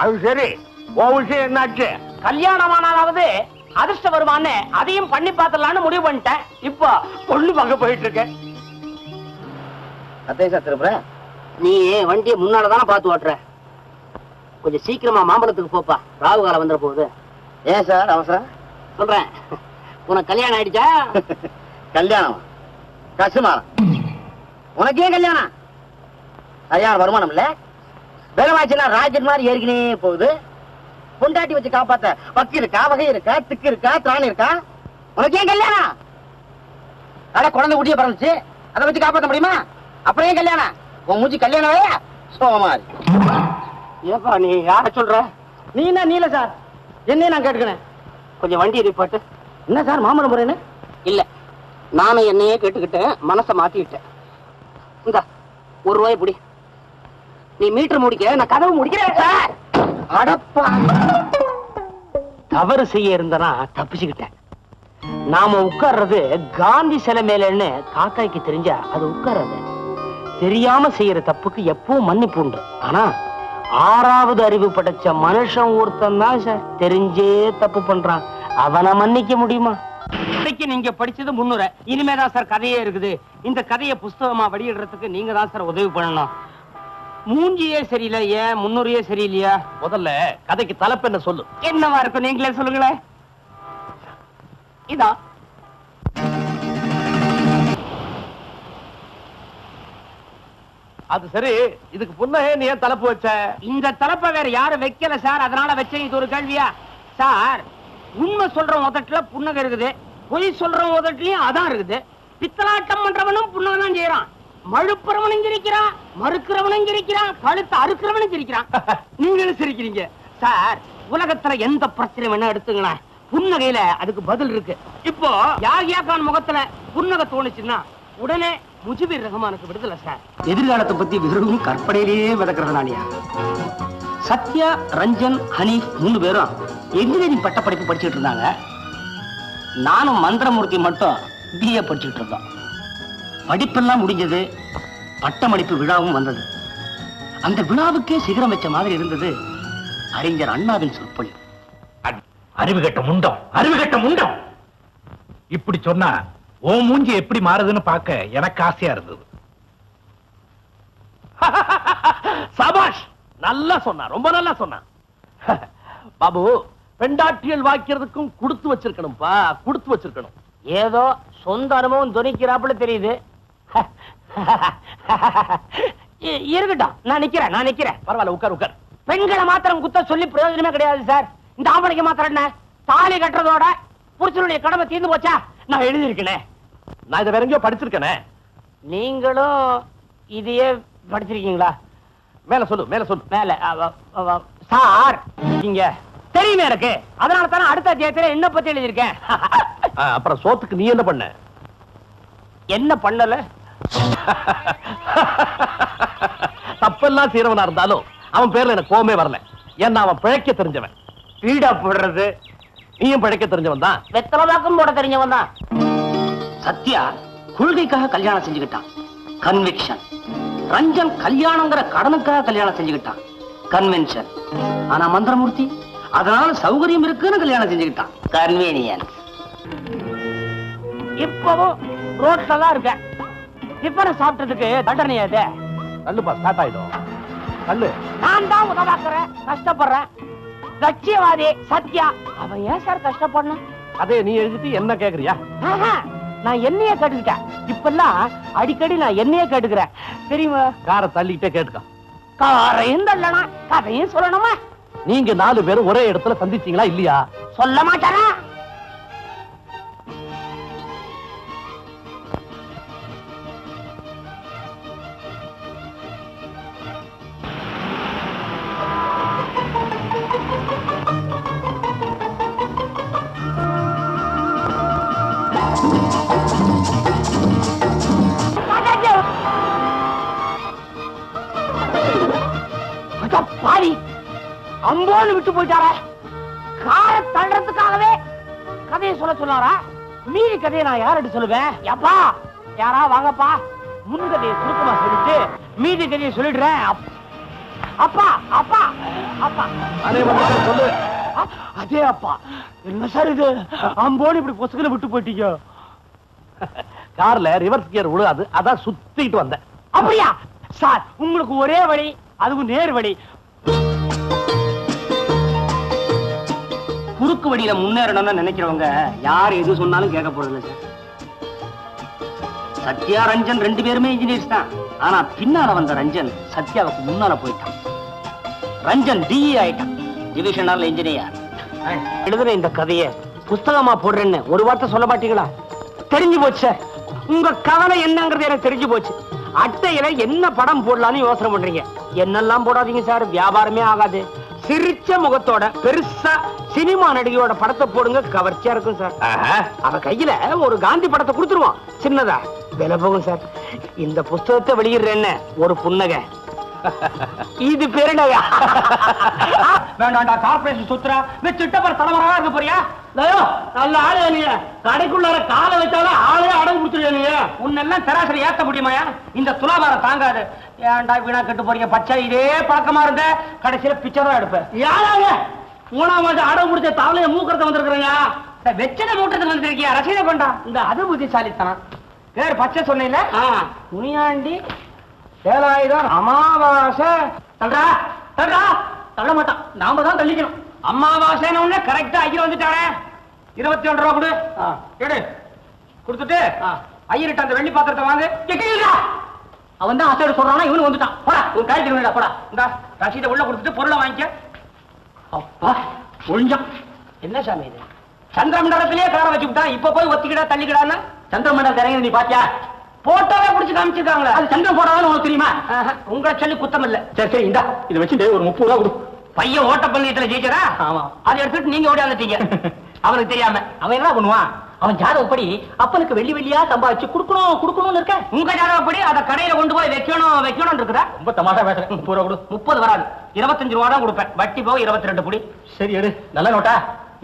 அது சரி. உன் விஷயம் என்னாச்சு? கல்யாணம் ஆனாலாவது அதிர்ஷ்டம் வருமான்னு அதையும் பண்ணி பார்த்துடலாம்னு முடிவு பண்ணிட்டேன். இப்போ பொண்ணு பார்க்க போயிட்டு இருக்கேன். அத்தை சார் திரும்புற நீ வண்டியை முன்னால தானே பார்த்து ஓட்டுற? கொஞ்சம் சீக்கிரமா மாம்பழத்துக்கு போப்பா. ராகு காலம் வந்துட போகுது. ஏன் சார்? அவசரம்? சொல்றேன். உனக்கு கல்யாணம் ஆயிடுச்சா? கல்யாணம். கசுமாரம். உனக்கு ஏன் கல்யாணம்? கல்யாணம் வருமானம் இல்ல? வேலைவாய்ச்சுனா ராஜன் மாதிரி ஏறிக்கினே போகுது. பொண்டாட்டி வச்சு காப்பாத்த வக்கு இருக்கா வகை இருக்கா திக்கு இருக்கா திராணி இருக்கா? உனக்கு ஏன் கல்யாணம்? அட குழந்தை குட்டிய பிறந்துச்சு. அதை வச்சு காப்பாற்ற முடியுமா? அப்புறம் ஏன் கல்யாணம்? உன் மூஞ்சி கல்யாணம் வேலையா? சோமாரி ஏப்பா நீ யார சொல்ற? நீ என்ன நீல சார் என்னையும் நான் கேட்டுக்கிறேன். கொஞ்சம் வண்டி ரிப்போர்ட் என்ன சார் மாமரம் முறைன்னு இல்ல நானும் என்னையே கேட்டுக்கிட்டேன் மனசை மாத்திக்கிட்டேன். இந்த ஒரு ரூபாய் புடி. நீ மீட்டர் முடிக்க நான் கதவு முடிக்கிறேன் அடப்பா. தவறு செய்ய இருந்தனா தப்பிச்சுக்கிட்டேன். நாம உட்கார்றது காந்தி சிலை மேலன்னு காக்காய்க்கு தெரிஞ்சா அது உட்கார்றது. தெரியாம செய்யற தப்புக்கு எப்பவும் மன்னிப்பு உண்டு. ஆனா ஆறாவது அறிவு படைச்ச மனுஷன் ஒருத்தன் தான் சார். தெரிஞ்சே தப்பு பண்றான். அவனை மன்னிக்க முடியுமா? இன்னைக்கு நீங்க படிச்சது முன்னுரை. இனிமேதான் சார் கதையே இருக்குது. இந்த கதையை புஸ்தகமா வெளியிடுறதுக்கு நீங்க தான் சார் உதவி பண்ணணும். மூஞ்சியே சரியில்லை ஏன் முன்னுரையே சரியில்லையா? முதல்ல கதைக்கு தலைப்பு என்ன சொல்லு. என்னவா இருக்கும் நீங்களே சொல்லுங்களேன். இதா. அது சரி இதுக்கு புன்னகை நீ ஏன் தலைப்பு வச்ச? இந்த தலைப்பை வேற யாரும் வைக்கல சார். அதனால வச்சேன் இது ஒரு கேள்வியா? சார் உண்மை சொல்ற உதட்டுல புன்னகை இருக்குது. பொய் சொல்ற உதட்டுலயும் அதான் இருக்குது. பித்தலாட்டம் பண்றவனும் புன்னகை தான் செய்யறான் மழுப்புறவனும் சிரிக்கிறான் மறுக்கிறவனும் சிரிக்கிறான் கழுத்து அறுக்கிறவனும் சிரிக்கிறான் நீங்களும் சிரிக்கிறீங்க. சார் உலகத்துல எந்த பிரச்சனை வேணா எடுத்துங்களேன். புன்னகையில அதுக்கு பதில் இருக்கு. இப்போ யாகியா கான் முகத்துல புன்னகை தோணுச்சுன்னா உடனே முஜிபுர் ரஹ்மானுக்கு விடுதலை சார். எதிர்காலத்தை பத்தி வெறும் கற்பனையிலேயே விதக்கிறதுனாலயா சத்யா ரஞ்சன் ஹனீஃப் மூணு பேரும் என்ஜினியரிங் பட்டப்படிப்பு படிச்சுட்டு இருந்தாங்க. நானும் மந்திரமூர்த்தி மட்டும் பிஏ படிச்சுட்டு இருந்தோம். படிப்பெல்லாம் முடிஞ்சது பட்டமளிப்பு விழாவும் வந்தது. அந்த விழாவுக்கே சிகரம் வச்ச மாதிரி இருந்தது அறிஞர் அண்ணாவின் சொற்பொழிவு. அறிவு கட்ட முண்டம் அறிவு கட்ட முண்டம். இப்படி சொன்னா ஓ மூஞ்சி எப்படி மாறுதுன்னு பார்க்க எனக்கு ஆசையா இருந்தது. சபாஷ் நல்லா சொன்னா ரொம்ப நல்லா சொன்னா. பாபு பெண்டாட்டியல் வாக்கிறதுக்கும் கொடுத்து வச்சிருக்கணும்பா கொடுத்து வச்சிருக்கணும். ஏதோ சொந்த அனுபவம் துணிக்கிறாப்புல தெரியுது. இருக்கட்டும். நான் நிக்கிறேன் நான் நிக்கிறேன். பரவாயில்ல உட்கார் உட்கார். பெண்களை மாத்திரம் குத்த சொல்லி பிரயோஜனமே கிடையாது சார். இந்த ஆம்பளைக்கு மாத்திரம் என்ன? தாலி கட்டுறதோட புருஷனுடைய கடமை தீர்ந்து போச்சா? நான் எழுதியிருக்கேனே. நான் இதை வேற எங்கேயோ படிச்சிருக்கேனே. நீங்களும் இதையே படிச்சிருக்கீங்களா? மேல சொல்லு மேல சொல்லு. மேல சார். இங்க. தெரியுமே எனக்கு. அதனால தானே அடுத்த அத்தியாயத்துல என்ன பத்தி எழுதியிருக்கேன்? அப்புறம் சோத்துக்கு நீ என்ன பண்ண? என்ன பண்ணல? தப்பெல்லாம் செய்யறவனா இருந்தாலும் அவன் பேர்ல எனக்கு கோவமே வரல. ஏன்னா அவன் பிழைக்க தெரிஞ்சவன். வீடா போடுறது. நீயும் பிழைக்க தெரிஞ்சவன் தான். வெத்தலவாக்கம் போட தெரிஞ்சவன் தான். சத்யா கொள்கைக்காக கல்யாணம் செஞ்சுக்கிட்டான். கன்விக்ஷன் ரஞ்சன் கல்யாணங்கிற கடனுக்காக கல்யாணம் செஞ்சுக்கிட்டான். கன்வென்ஷன் ஆனா மந்திரமூர்த்தி அதனால சௌகரியம் இருக்குன்னு கல்யாணம் செஞ்சுக்கிட்டான். கன்வீனியன்ஸ் இப்பவும் ரோட்ல தான் இருக்கேன் டிஃபனை சாப்பிட்டதுக்கு தண்டனை அது தள்ளுப்பா ஸ்டார்ட் ஆயிடும். தள்ளு. நான் தான் உதவாக்குறேன் கஷ்டப்படுறேன். லட்சியவாதி சத்யா. அவன் ஏன் சார் கஷ்டப்படணும்? அதே நீ எழுதிட்டு என்ன கேக்குறியா? நான் என்னையே கேட்டுக்கிட்டேன். இப்பெல்லாம் அடிக்கடி நான் என்னையே கேட்டுக்கிறேன். தெரியுமா? காரை தள்ளிக்கிட்டே கேட்டுக்க. காரையும் தள்ளணும் கதையும் சொல்லணுமா? நீங்க நாலு பேரும் ஒரே இடத்துல சந்திச்சீங்களா இல்லையா? சொல்ல மாட்டானா பாவி. அம்போன்னு விட்டு போயிட்டாரே. காரை தள்ளுறதுக்காகவே கதையை சொல்ல சொன்னாரா? மீதி கதையை நான் யார்கிட்ட சொல்லுவேன்? எப்பா யாரா வாங்கப்பா. முன் கதையை சுருக்கமா சொல்லிட்டு மீதி கதையை சொல்லிடுறேன். அப்- அப்பா அப்பா அப்பா. அதே அப்பா. என்ன சார் இது? அம்போடு இப்படி பொசுக்கில விட்டு போயிட்டீங்க. கார்ல ரிவர்ஸ் கியர் விழுகாது அதான் சுத்திட்டு வந்தேன். அப்படியா? சார் உங்களுக்கு ஒரே வழி அதுவும் நேர் வழி. குறுக்கு வழியில முன்னேறணும்னு நினைக்கிறவங்க யார் எது சொன்னாலும் கேட்க போறது சார். சத்யா ரஞ்சன் ரெண்டு பேருமே இன்ஜினியர்ஸ் தான். ஆனா பின்னால வந்த ரஞ்சன் சத்யாவுக்கு முன்னால போயிட்டான். ரஞ்சன் டிஇ ஆயிட்டான். டிவிஷனல் இன்ஜினியர் எழுதுற இந்த கதையை புஸ்தகமா போடுறேன்னு ஒரு வார்த்தை சொல்ல மாட்டீங்களா? தெரிஞ்சு போச்சு. சார் உங்க கவலை என்னங்கிறது எனக்கு தெரிஞ்சு போச்சு. அட்டையில என்ன படம் போடலாம்னு யோசனை பண்றீங்க? என்னெல்லாம் போடாதீங்க சார் வியாபாரமே ஆகாது. சிரிச்ச முகத்தோட பெருசா சினிமா நடிகையோட படத்தை போடுங்க கவர்ச்சியா இருக்கும் சார். அவ கையில ஒரு காந்தி படத்தை கொடுத்துருவான் சின்னதா. விலை போகும் சார். இந்த புஸ்தகத்தை வெளியிடுறேன்னு ஒரு புன்னகை. இது பெருநகை. வேண்டாண்டா கார்பரேஷன் சுத்துறா. வச்சுட்ட பாரு தலைவராக இருக்க போறியா? நல்ல ஆளு நீ. கடைக்குள்ளார காலை வச்சாலும் ஆளே அடகு நீ. உன்னெல்லாம் சராசரி ஏத்த முடியுமாயா இந்த துலாபாரம் தாங்காது. ஏன்டா வீணா கெட்டு போறீங்க? பச்சை இதே பழக்கமா இருந்த. கடைசியில பிச்சை தான் எடுப்பேன். யாராங்க? மூணாம் மாசம் அடகு முடிச்ச தாவலைய மூக்கிறத வந்திருக்கிறீங்க. வெச்சனை மூட்டத்துக்கு வந்திருக்கியா? ரசீதை கொண்டா இந்த அது புத்திசாலித்தனம். பேர் பச்சை சொன்னீங்க முனியாண்டி வேலாயுதம் அமாவாசை. தள்ளுடா தள்ளுடா. தள்ள மாட்டான். நாம தான் தள்ளிக்கணும். அமாவாசைன்னு உடனே கரெக்டா ஐயர் வந்துட்டானே இருபத்தி ஒன்று ரூபா கொடு. எடு. கொடுத்துட்டு ஐயர்கிட்ட அந்த வெள்ளி பாத்திரத்தை வாங்கு. எக்கீடா அவன் தான் அசைடு சொல்றானா? இவனு வந்துட்டான். போடா உன் காய்ச்சி வேடா போடா. இந்த ரசீதை உள்ள கொடுத்துட்டு பொருளை வாங்கிக்க. அப்பா ஒழிஞ்சான் என்ன சாமி இது? சந்திரமண்டலத்திலேயே கார வச்சு விட்டான் இப்ப போய் ஒத்திக்கிடா தள்ளிக்கிடான்னா? சந்திரமண்டலத்தை இறங்கி நீ பாத்தியா? போட்டோவே புடிச்சு காமிச்சிருக்காங்களே. அது சந்திரன் போடாதான் உனக்கு தெரியுமா? உங்களை சொல்லி குத்தம் இல்ல சரி சரி இந்தா இதை வச்சுட்டு ஒரு முப்பது ரூபா கொடு. பையன் ஓட்ட பந்தயத்துல ஜெயிச்சரா ஆமா. அதை எடுத்துட்டு நீங்க ஓடியாந்துட்டீங்க அவனுக்கு தெரியாம. அவன் என்ன பண்ணுவான்? அவன் ஜாதகப்படி அப்பனுக்கு வெள்ளி வெள்ளியா சம்பாதிச்சு குடுக்கணும் குடுக்கணும்னு இருக்க? உங்க ஜாதகப்படி அதை கடையில கொண்டு போய் வைக்கணும் வைக்கணும் இருக்குதா? ரொம்ப தமாஷா பேசுறேன் முப்பது ரூபா கொடு. முப்பது வராது. இருபத்தஞ்சு ரூபா தான் கொடுப்பேன். வட்டி போக இருபத்தி ரெண்டு புடி. சரி எடு. நல்ல நோட்டா?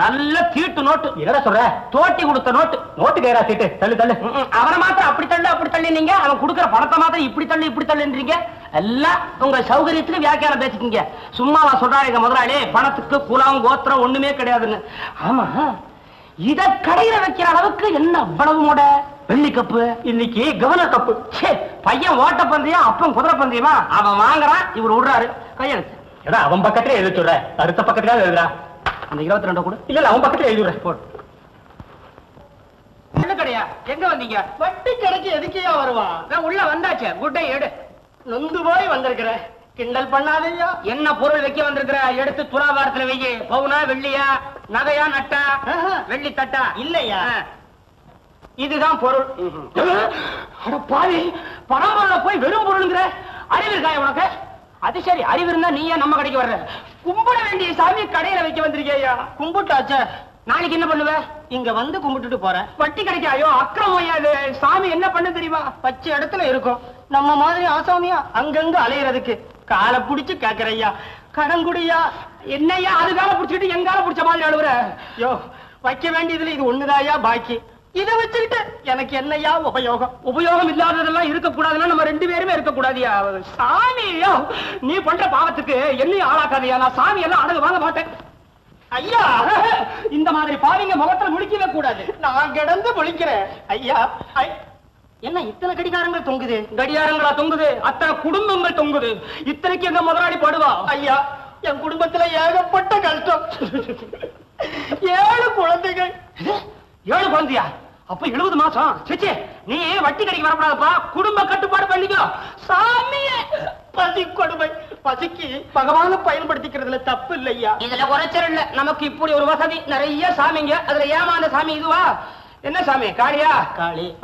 நல்ல தீட்டு நோட்டு. என்னடா சொல்ற? தோட்டி கொடுத்த நோட்டு. நோட்டு கைரா சீட்டு. தள்ளு தள்ளு. அவனை மாத்திரம் அப்படி தள்ளு அப்படி தள்ளினீங்க அவன் கொடுக்கிற பணத்தை மாத்திரம் இப்படி தள்ளு இப்படி தள்ளுன்றீங்க. எல்லாம் உங்க சௌகரியத்துக்கு வியாக்கியானம் பேசிக்கிங்க. சும்மாவா சொல்றாரு எங்க முதலாளி? பணத்துக்கு குலம் கோத்திரம் ஒண்ணுமே கிடையாதுன்னு. ஆமா. இத கடையில வைக்கிற அளவுக்கு என்ன அவ்வளவு மூட? வெள்ளி கப்பு. இன்னைக்கு கவர்னர் கப்பு. ச்சே பையன் ஓட்ட பந்தயம் அப்பன் குதிரை பந்தயமா? அவன் வாங்குறான் இவர் விடுறாரு. கையெழுத்து. அவன் பக்கத்துல எழுத சொல்ற அடுத்த பக்கத்துல எழுதுறா அந்த இருபத்தி ரெண்டு கூட. இல்ல அவன் பக்கத்துல எழுதுறேன் போடு என்ன கடையா? எங்க வந்தீங்க? வட்டி கடைக்கு எதுக்கையா வருவா? நான் உள்ள வந்தாச்சே. குட்டை எடு. நொந்து போய் வந்திருக்கிறேன். கிண்டல் பண்ணாதீங்க. என்ன பொருள் வைக்க வந்திருக்கிற? எடுத்து துலாபாரத்துல வெய்ய பவுனா வெள்ளியா நகையா நட்டா? வெள்ளி தட்டா? இல்லையா? இதுதான் பொருள். பாவி பரம்பொருள போய் வெறும் பொருளுங்கிற அறிவு இருக்கா உனக்கு? அது சரி அறிவு இருந்தா நீ ஏன் நம்ம கடைக்கு வர்ற? கும்பிட வேண்டிய சாமி கடையில வைக்க வந்திருக்கியா? கும்பிட்டாச்சே. நாளைக்கு என்ன பண்ணுவ? இங்க வந்து கும்பிட்டுட்டு போறேன் வட்டி கிடைக்காயோ? அக்கிரமம் சாமி என்ன பண்ண தெரியுமா? பச்சை இடத்துல இருக்கும். நம்ம மாதிரி ஆசாமியா அங்கங்க அலையறதுக்கு. காலை புடிச்சு கேக்குறையா கடங்குடியா? என்னையா அது கால புடிச்சுக்கிட்டு எங்கால புடிச்ச மாதிரி அழுவுற? யோ வைக்க வேண்டியதுல இது ஒண்ணுதாயா பாக்கி. இதை வச்சுக்கிட்டு எனக்கு என்னையா உபயோகம்? உபயோகம் இல்லாததெல்லாம் இருக்க கூடாதுன்னா நம்ம ரெண்டு பேருமே இருக்க கூடாதியா சாமியோ நீ பண்ற பாவத்துக்கு என்னையும் ஆளாக்காதியா? நான் சாமி எல்லாம் அடகு வாங்க மாட்டேன். ஐயா இந்த மாதிரி பாவிங்க முகத்துல முழிக்கவே கூடாது. நான் கிடந்து முழிக்கிறேன். ஐயா ஐ- என்ன இத்தனை கடிகாரங்கள் தொங்குது? கடிகாரங்களா தொங்குது? அத்தனை குடும்பங்கள் தொங்குது. இத்தனைக்கு எங்க முதலாளி படுவா? ஐயா என் குடும்பத்துல ஏகப்பட்ட கஷ்டம். ஏழு குழந்தைகள். ஏழு குழந்தையா? அப்ப எழுபது மாசம். சிச்சி நீ வட்டி கடைக்கு வரக்கூடாதுப்பா. குடும்ப கட்டுப்பாடு பண்ணிக்கோ. சாமியே! பசி கொடுமை பசிக்கு பகவான பயன்படுத்திக்கிறதுல தப்பு இல்லையா? இதுல குறைச்சல் இல்ல. நமக்கு இப்படி ஒரு வசதி நிறைய சாமிங்க. அதுல ஏமாந்த சாமி இதுவா? என்ன சாமி காளியா? காளி.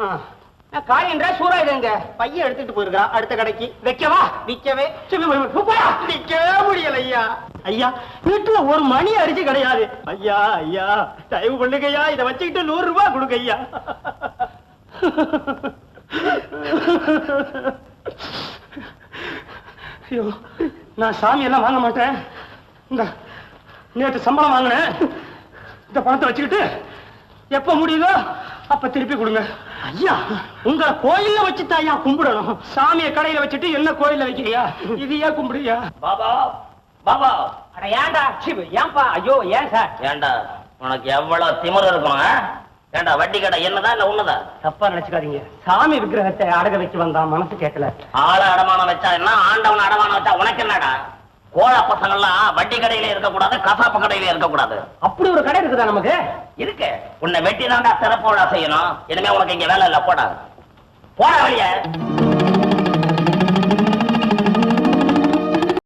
காளின்ற சூறா இதுங்க பையன் எடுத்துட்டு போயிருக்கா அடுத்த கடைக்கு. வைக்கவா? விக்கவே. விக்கவே முடியல ஐயா. ஐயா வீட்டுல ஒரு மணி அரிசி கிடையாது. ஐயா ஐயா தயவு பண்ணுங்கய்யா இதை வச்சுக்கிட்டு நூறு ரூபாய் கொடுங்க ஐயா. ஐயோ நான் சாமி எல்லாம் வாங்க மாட்டேன். இந்த நேற்று சம்பளம் வாங்கினேன். இந்த பணத்தை வச்சுக்கிட்டு எப்ப முடியுதோ அப்ப திருப்பி கொடுங்க. ஐயா உங்களை கோயில்ல வச்சுட்டு ஐயா கும்பிடணும். சாமியை கடையில வச்சுட்டு என்ன கோயில்ல வைக்கிறியா? இது ஏன் கும்பிடுறியா? பாபா பாபா. அட ஏன்டா சி, ஏன்பா? ஐயோ ஏன் சார்? ஏண்டா உனக்கு எவ்வளவு திமிரு இருக்கும்? ஏண்டா வட்டி கடை என்னதா இல்ல உன்னதா? தப்பா நினைச்சுக்காதீங்க. சாமி விக்கிரகத்தை அடக வச்சு வந்தா மனசு கேட்கல. ஆள அடமானம் வச்சா என்ன ஆண்டவன் அடமானம் வச்சா உனக்கு என்னடா? கோழ பசங்கள்லாம் வட்டி கடையில இருக்கக்கூடாது கசாப்பு கடையில இருக்கக்கூடாது. அப்படி ஒரு கடை இருக்குதா நமக்கு? இருக்கு. உன்னை வெட்டி தாண்டா சிறப்போட செய்யணும். இனிமே உனக்கு இங்க வேலை இல்ல போடா போடா வெளிய.